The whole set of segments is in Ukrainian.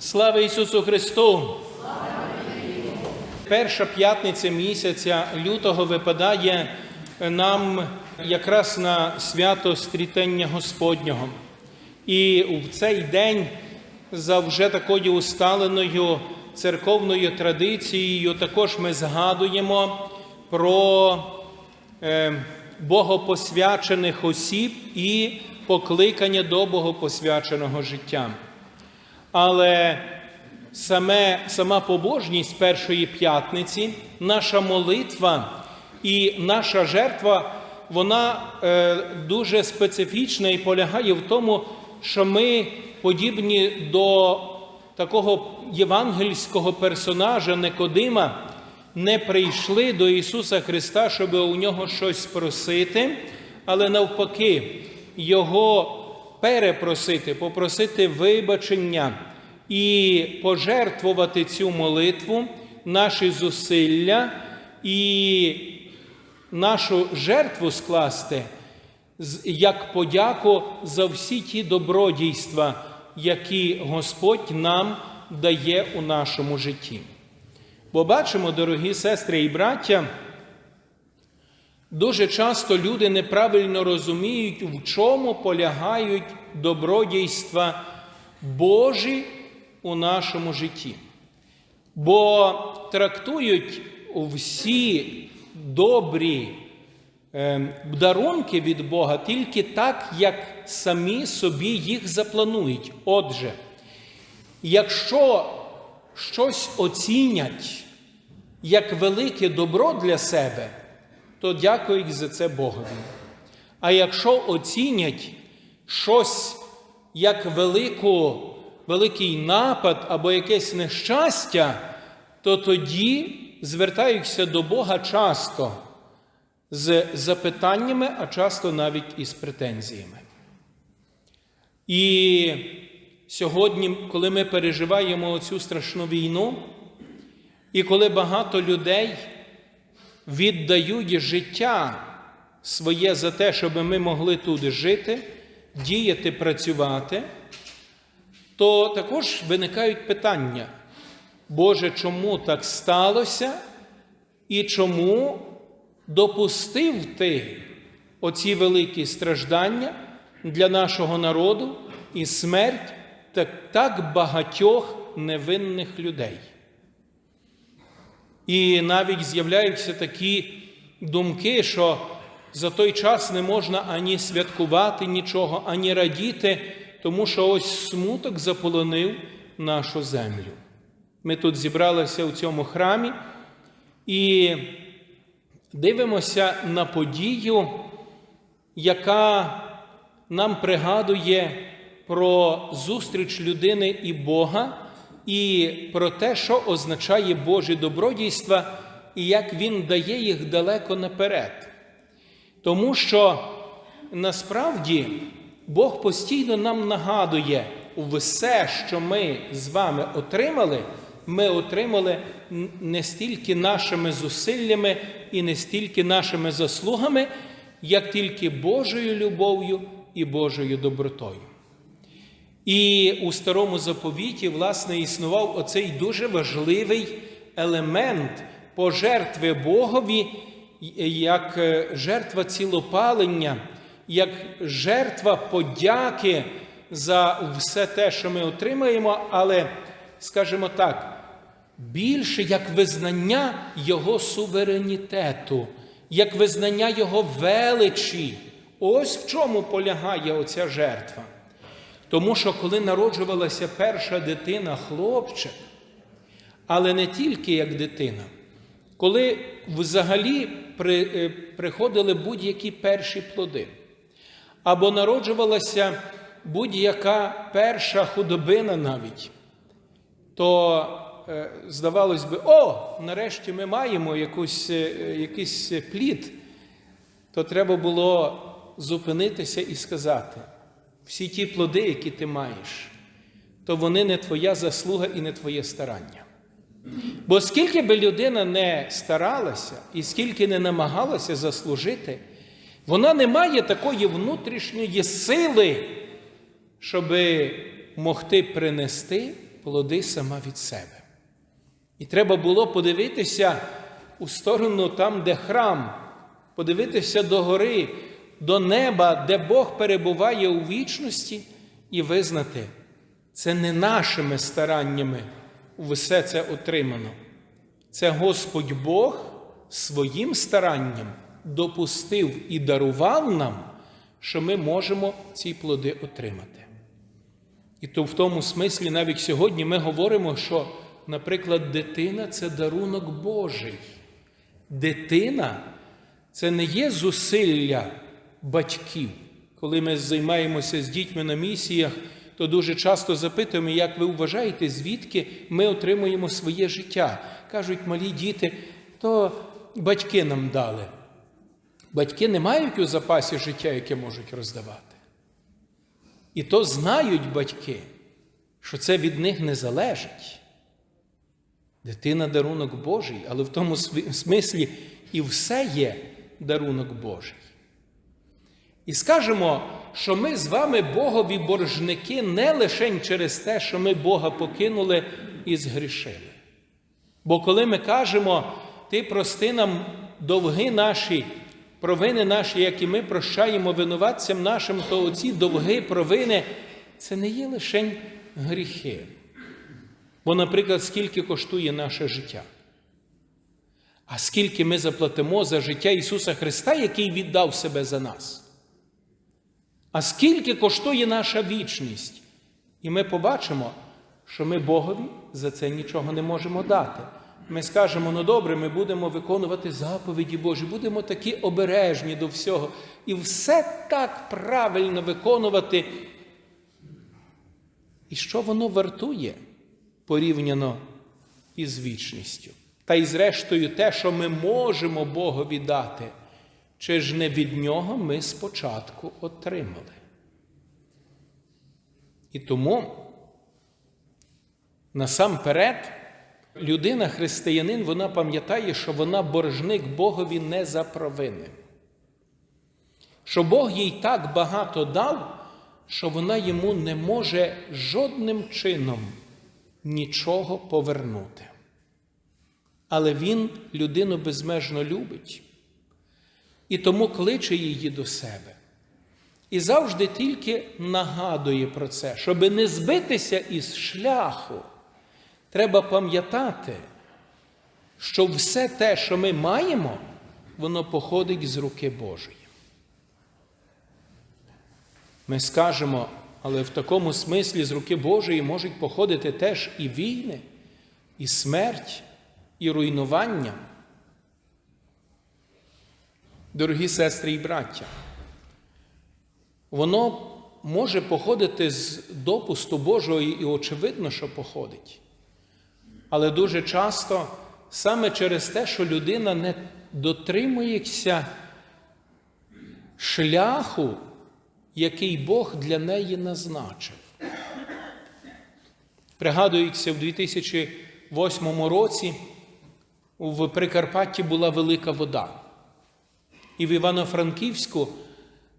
Слава Ісусу Христу! Перша п'ятниця місяця лютого випадає нам якраз на свято стрітення Господнього. І в цей день за вже такою усталеною церковною традицією також ми згадуємо про е, богопосвячених осіб і покликання до богопосвяченого життя. Але саме, сама побожність першої п'ятниці, наша молитва і наша жертва, вона е, дуже специфічна і полягає в тому, що ми подібні до такого євангельського персонажа Никодима, не прийшли до Ісуса Христа, щоб у нього щось просити, але навпаки, Його перепросити, попросити вибачення і пожертвувати цю молитву, наші зусилля і нашу жертву скласти як подяку за всі ті добродійства, які Господь нам дає у нашому житті. Бо бачимо, дорогі сестри і браття, Дуже часто люди неправильно розуміють, в чому полягають добродійства Божі у нашому житті. Бо трактують всі добрі е, дарунки від Бога тільки так, як самі собі їх запланують. Отже, якщо щось оцінять як велике добро для себе, то дякують за це Богові. А якщо оцінять щось як велику, великий напад або якесь нещастя, то тоді звертаються до Бога часто з запитаннями, а часто навіть із претензіями. І сьогодні, коли ми переживаємо цю страшну війну, і коли багато людей віддають життя своє за те, щоб ми могли тут жити, діяти, працювати, то також виникають питання, Боже, чому так сталося і чому допустив Ти оці великі страждання для нашого народу і смерть так, так багатьох невинних людей? І навіть з'являються такі думки, що за той час не можна ані святкувати нічого, ані радіти, тому що ось смуток заполонив нашу землю. Ми тут зібралися у цьому храмі і дивимося на подію, яка нам пригадує про зустріч людини і Бога і про те, що означає Божі добродійства і як Він дає їх далеко наперед. Тому що насправді Бог постійно нам нагадує все, що ми з вами отримали, ми отримали не стільки нашими зусиллями і не стільки нашими заслугами, як тільки Божою любов'ю і Божою добротою. І у старому заповіті, власне, існував оцей дуже важливий елемент пожертви Богові, як е, жертва цілопалення, як жертва подяки за все те, що ми отримаємо, але, скажімо так, більше як визнання Його суверенітету, як визнання Його величі. Ось в чому полягає оця жертва. Тому що коли народжувалася перша дитина, хлопчик, але не тільки як дитина, коли взагалі при, е, приходили будь-які перші плоди, або народжувалася будь-яка перша худобина навіть, то е, здавалось би, о, нарешті ми маємо якусь, е, якийсь плід, то треба було зупинитися і сказати всі ті плоди, які ти маєш, то вони не твоя заслуга і не твоє старання. Бо скільки би людина не старалася і скільки не намагалася заслужити, вона не має такої внутрішньої сили, щоб могти принести плоди сама від себе. І треба було подивитися у сторону там, де храм, подивитися до гори, до неба, де Бог перебуває у вічності, і визнати, це не нашими стараннями все це отримано. Це Господь Бог своїм старанням допустив і дарував нам, що ми можемо ці плоди отримати. І то в тому смислі навіть сьогодні ми говоримо, що, наприклад, дитина це дарунок Божий. Дитина це не є зусилля батьків. Коли ми займаємося з дітьми на місіях, то дуже часто запитуємо, як ви вважаєте, звідки ми отримуємо своє життя. Кажуть, малі діти, то батьки нам дали. Батьки не мають у запасі життя, яке можуть роздавати. І то знають батьки, що це від них не залежить. Дитина дарунок Божий, але в тому смислі і все є дарунок Божий. І скажемо, що ми з вами Богові боржники не лише через те, що ми Бога покинули і згрішили. Бо коли ми кажемо, Ти прости нам довги наші, провини наші, як і ми прощаємо винуватцям нашим, то оці довги провини це не є лише гріхи. Бо, наприклад, скільки коштує наше життя? А скільки ми заплатимо за життя Ісуса Христа, який віддав себе за нас? А скільки коштує наша вічність? І ми побачимо, що ми Богові за це нічого не можемо дати. Ми скажемо, ну добре, ми будемо виконувати заповіді Божі, будемо такі обережні до всього. І все так правильно виконувати. І що воно вартує порівняно із вічністю? Та й зрештою, те, що ми можемо Богові дати, чи ж не від нього ми спочатку отримали. І тому насамперед людина, християнин, вона пам'ятає, що вона боржник Богові не за провини. Що Бог їй так багато дав, що вона йому не може жодним чином нічого повернути. Але Він людину безмежно любить і тому кличе її до себе. І завжди тільки нагадує про це, щоб не збитися із шляху, треба пам'ятати, що все те, що ми маємо, воно походить з руки Божої. Ми скажемо, але в такому смислі з руки Божої можуть походити теж і війни, і смерть, і руйнування. Дорогі сестри і браття, воно може походити з допусту Божого і очевидно, що походить. Але дуже часто саме через те, що людина не дотримується шляху, який Бог для неї назначив. Пригадується, в 2008 році в Прикарпатті була велика вода. І в Івано-Франківську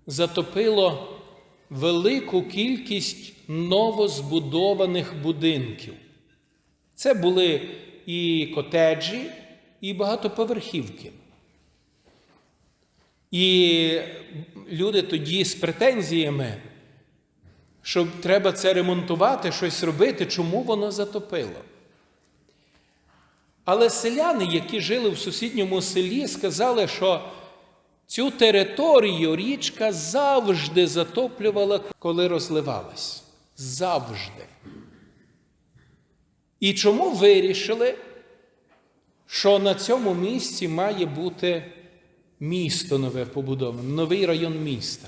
затопило велику кількість новозбудованих будинків. Це були і котеджі, і багатоповерхівки. І люди тоді з претензіями, що треба це ремонтувати, щось робити, чому воно затопило. Але селяни, які жили в сусідньому селі, сказали, що цю територію річка завжди затоплювала, коли розливалась. Завжди. І чому вирішили, що на цьому місці має бути місто нове побудоване, новий район міста?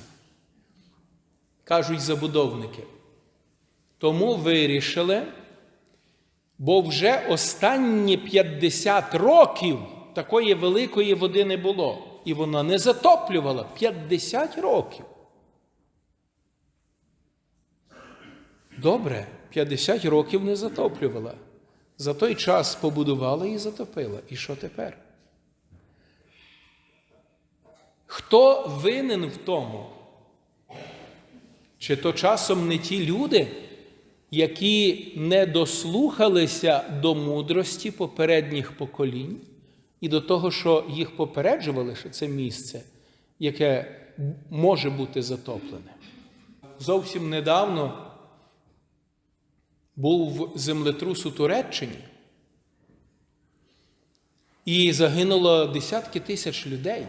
Кажуть забудовники. Тому вирішили, бо вже останні 50 років такої великої води не було. І вона не затоплювала 50 років. Добре, 50 років не затоплювала. За той час побудувала і затопила. І що тепер? Хто винен в тому? Чи то часом не ті люди, які не дослухалися до мудрості попередніх поколінь і до того, що їх попереджували, що це місце, яке може бути затоплене. Зовсім недавно був землетрус у Туреччині, і загинуло десятки тисяч людей,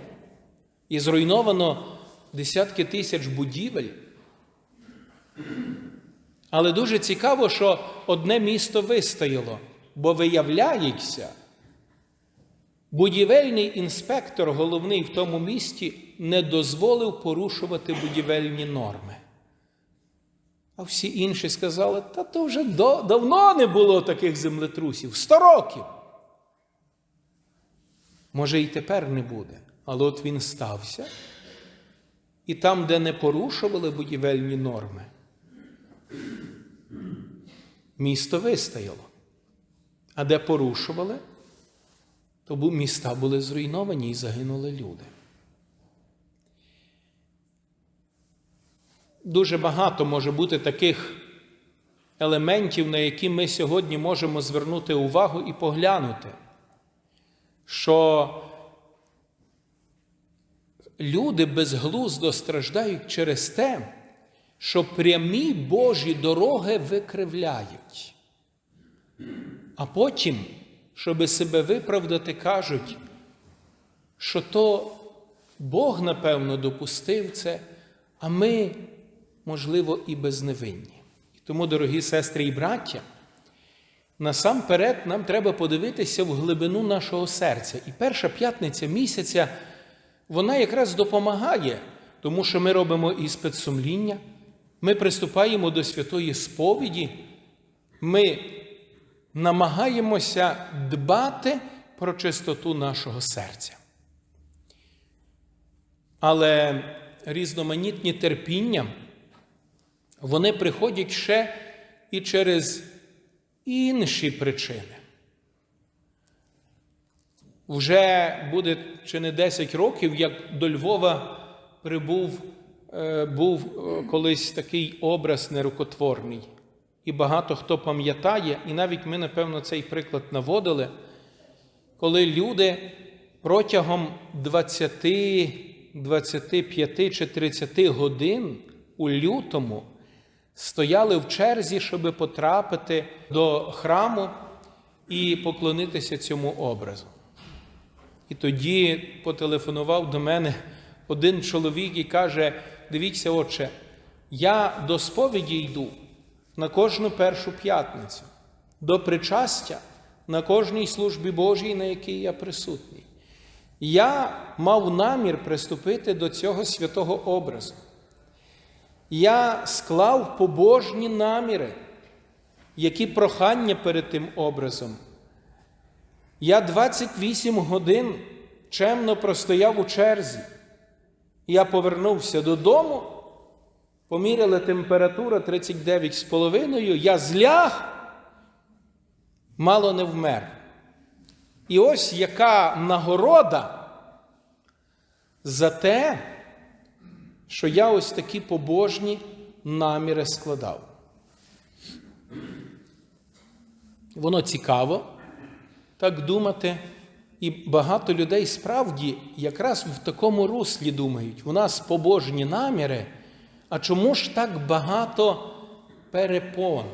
і зруйновано десятки тисяч будівель. Але дуже цікаво, що одне місто вистояло, бо виявляється, будівельний інспектор, головний в тому місті, не дозволив порушувати будівельні норми. А всі інші сказали, та то вже до, давно не було таких землетрусів, сто років. Може, і тепер не буде, але от він стався. І там, де не порушували будівельні норми, місто вистояло. А де порушували, то міста були зруйновані і загинули люди. Дуже багато може бути таких елементів, на які ми сьогодні можемо звернути увагу і поглянути, що люди безглуздо страждають через те, що прямі Божі дороги викривляють. А потім, щоби себе виправдати, кажуть, що то Бог, напевно, допустив це, а ми, можливо, і безневинні. І тому, дорогі сестри і браття, насамперед нам треба подивитися в глибину нашого серця. І перша п'ятниця місяця, вона якраз допомагає, тому що ми робимо іспит сумління, ми приступаємо до святої сповіді, ми намагаємося дбати про чистоту нашого серця. Але різноманітні терпіння, вони приходять ще і через інші причини. Вже буде чи не 10 років, як до Львова прибув е, був е, колись такий образ нерукотворний. І багато хто пам'ятає, і навіть ми, напевно, цей приклад наводили, коли люди протягом 20, 25 чи 30 годин у лютому стояли в черзі, щоб потрапити до храму і поклонитися цьому образу. І тоді потелефонував до мене один чоловік і каже: дивіться, отче, я до сповіді йду на кожну першу п'ятницю, до причастя на кожній службі Божій, на якій я присутній. Я мав намір приступити до цього святого образу. Я склав побожні наміри, які прохання перед тим образом. Я 28 годин чемно простояв у черзі. Я повернувся додому, поміряла температура 39,5, я зляг, мало не вмер. І ось яка нагорода за те, що я ось такі побожні наміри складав. Воно цікаво так думати. І багато людей справді якраз в такому руслі думають: у нас побожні наміри, а чому ж так багато перепон?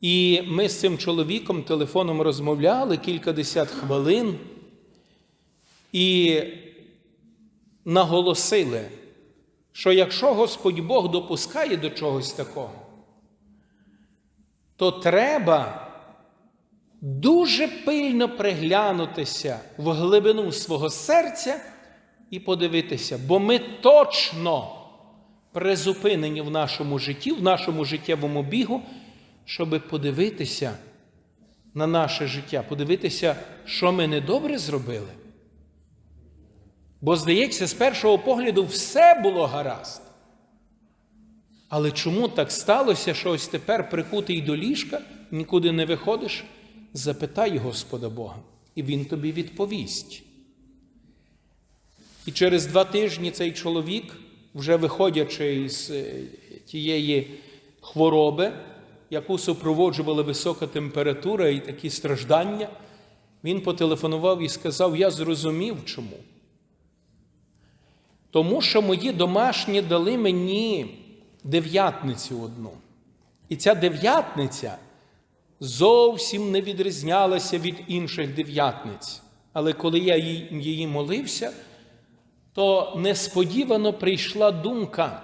І ми з цим чоловіком телефоном розмовляли кількадесят хвилин і наголосили, що якщо Господь Бог допускає до чогось такого, то треба дуже пильно приглянутися в глибину свого серця і подивитися, бо ми точно призупинені в нашому житті, в нашому життєвому бігу, щоб подивитися на наше життя, подивитися, що ми недобре зробили. Бо, здається, з першого погляду все було гаразд. Але чому так сталося, що ось тепер прикутий до ліжка, нікуди не виходиш? Запитай Господа Бога, і Він тобі відповість. І через два тижні цей чоловік, вже виходячи із тієї хвороби, яку супроводжувала висока температура і такі страждання, він потелефонував і сказав: Я зрозумів чому. Тому що мої домашні дали мені дев'ятницю одну. І ця дев'ятниця зовсім не відрізнялася від інших дев'ятниць. Але коли я її молився, то несподівано прийшла думка,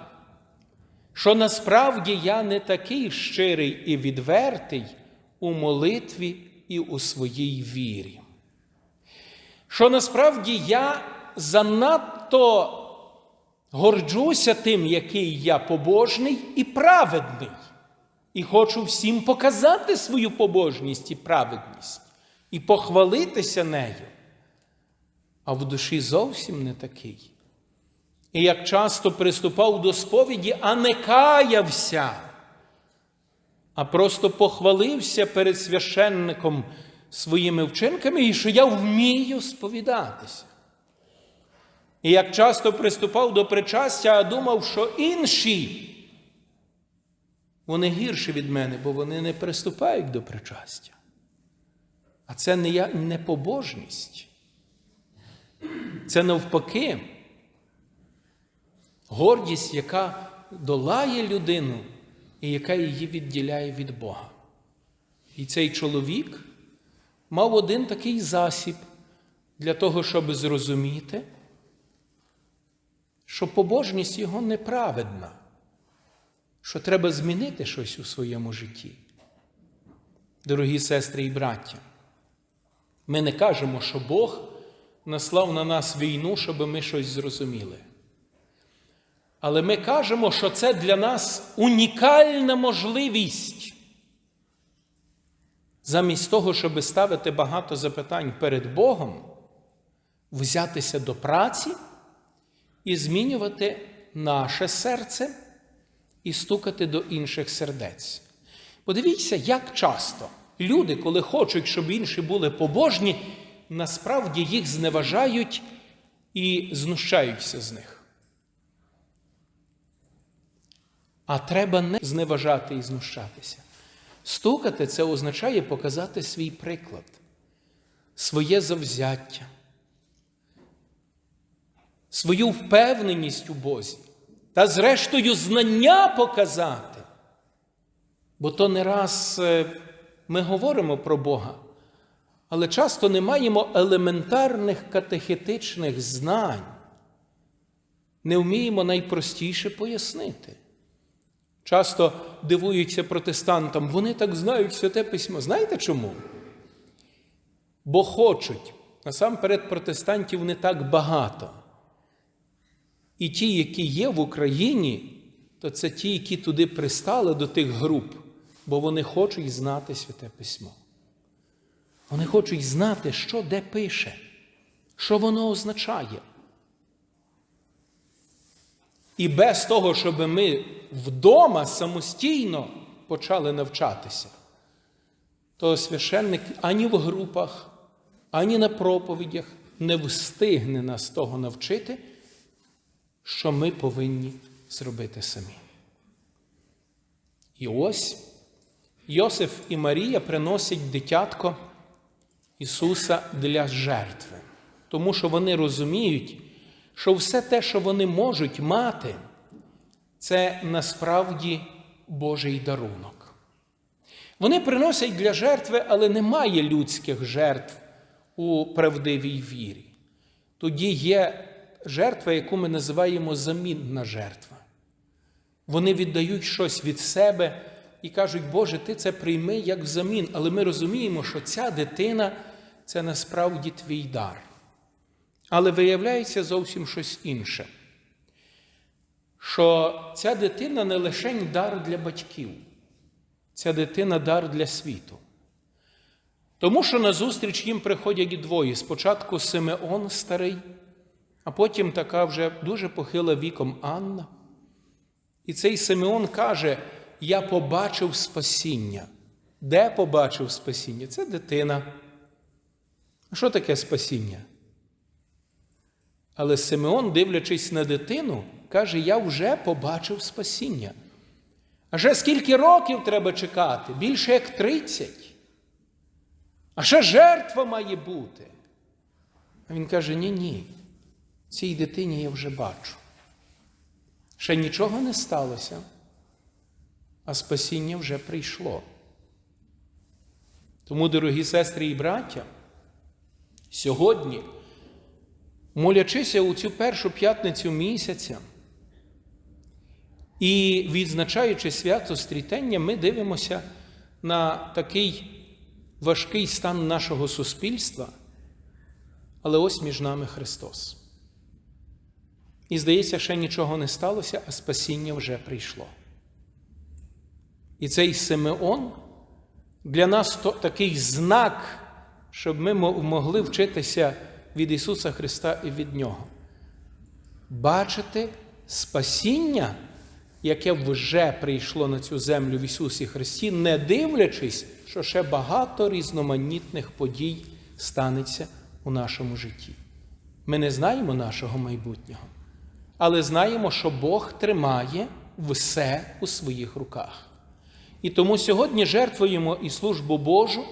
що насправді я не такий щирий і відвертий у молитві і у своїй вірі. Що насправді я занадто горджуся тим, який я побожний і праведний, і хочу всім показати свою побожність і праведність, і похвалитися нею. А в душі зовсім не такий. І як часто приступав до сповіді, а не каявся, а просто похвалився перед священником своїми вчинками, і що я вмію сповідатися. І як часто приступав до причастя, а думав, що інші, вони гірші від мене, бо вони не приступають до причастя. А це не, я, не побожність. Це навпаки гордість, яка долає людину і яка її відділяє від Бога. І цей чоловік мав один такий засіб для того, щоб зрозуміти, що побожність його неправедна, що треба змінити щось у своєму житті. Дорогі сестри і браття, ми не кажемо, що Бог наслав на нас війну, щоб ми щось зрозуміли. Але ми кажемо, що це для нас унікальна можливість. Замість того, щоб ставити багато запитань перед Богом, взятися до праці і змінювати наше серце і стукати до інших сердець. Подивіться, як часто люди, коли хочуть, щоб інші були побожні, насправді їх зневажають і знущаються з них. А треба не зневажати і знущатися. Стукати це означає показати свій приклад, своє завзяття, свою впевненість у Бозі та, зрештою, знання показати. Бо то не раз ми говоримо про Бога, але часто не маємо елементарних катехетичних знань, не вміємо найпростіше пояснити. Часто дивуються протестантам, вони так знають святе письмо. Знаєте чому? Бо хочуть. Насамперед, протестантів не так багато. І ті, які є в Україні, то це ті, які туди пристали до тих груп, бо вони хочуть знати святе письмо. Вони хочуть знати, що де пише, що воно означає. І без того, щоб ми вдома самостійно почали навчатися, то священник ані в групах, ані на проповідях не встигне нас того навчити, що ми повинні зробити самі. І ось Йосиф і Марія приносять дитятко Ісуса для жертви, тому що вони розуміють, що все те, що вони можуть мати, це насправді Божий дарунок. Вони приносять для жертви, але немає людських жертв у правдивій вірі. Тоді є жертва, яку ми називаємо замінна жертва. Вони віддають щось від себе і кажуть, Боже, ти це прийми як взамін. Але ми розуміємо, що ця дитина це насправді твій дар. Але виявляється зовсім щось інше. Що ця дитина не лише дар для батьків, ця дитина дар для світу. Тому що назустріч їм приходять двоє. Спочатку Симеон старий, а потім така вже дуже похила віком Анна. І цей Симеон каже: Я побачив спасіння. Де побачив спасіння? Це дитина. Що таке спасіння? Але Симеон, дивлячись на дитину, каже: Я вже побачив спасіння. А ще скільки років треба чекати? Більше як 30. А ще жертва має бути. А він каже: ні, ні, цій дитині я вже бачу. Ще нічого не сталося, а спасіння вже прийшло. Тому, дорогі сестри і браття, сьогодні, молячися у цю першу п'ятницю місяця і відзначаючи свято стрітення, ми дивимося на такий важкий стан нашого суспільства, але ось між нами Христос. І здається, ще нічого не сталося, а спасіння вже прийшло. І цей Симеон для нас такий знак, щоб ми могли вчитися від Ісуса Христа і від Нього. Бачити спасіння, яке вже прийшло на цю землю в Ісусі Христі, не дивлячись, що ще багато різноманітних подій станеться у нашому житті. Ми не знаємо нашого майбутнього, але знаємо, що Бог тримає все у своїх руках. І тому сьогодні жертвуємо і службу Божу,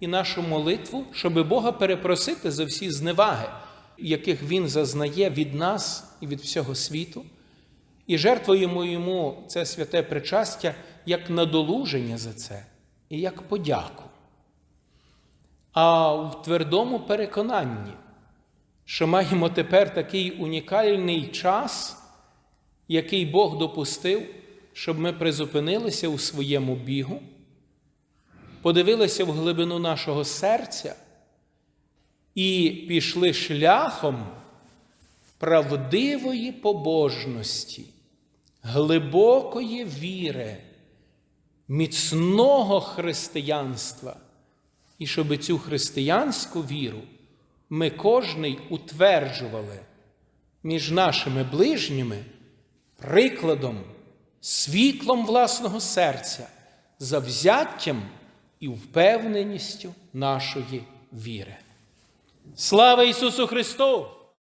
і нашу молитву, щоб Бога перепросити за всі зневаги, яких Він зазнає від нас і від всього світу, і жертвуємо йому це святе причастя як надолуження за це і як подяку. А в твердому переконанні, що маємо тепер такий унікальний час, який Бог допустив щоб ми призупинилися у своєму бігу, подивилися в глибину нашого серця і пішли шляхом правдивої побожності, глибокої віри, міцного християнства. І щоб цю християнську віру ми кожний утверджували між нашими ближніми прикладом світлом власного серця, завзяттям і впевненістю нашої віри. Слава Ісусу Христу!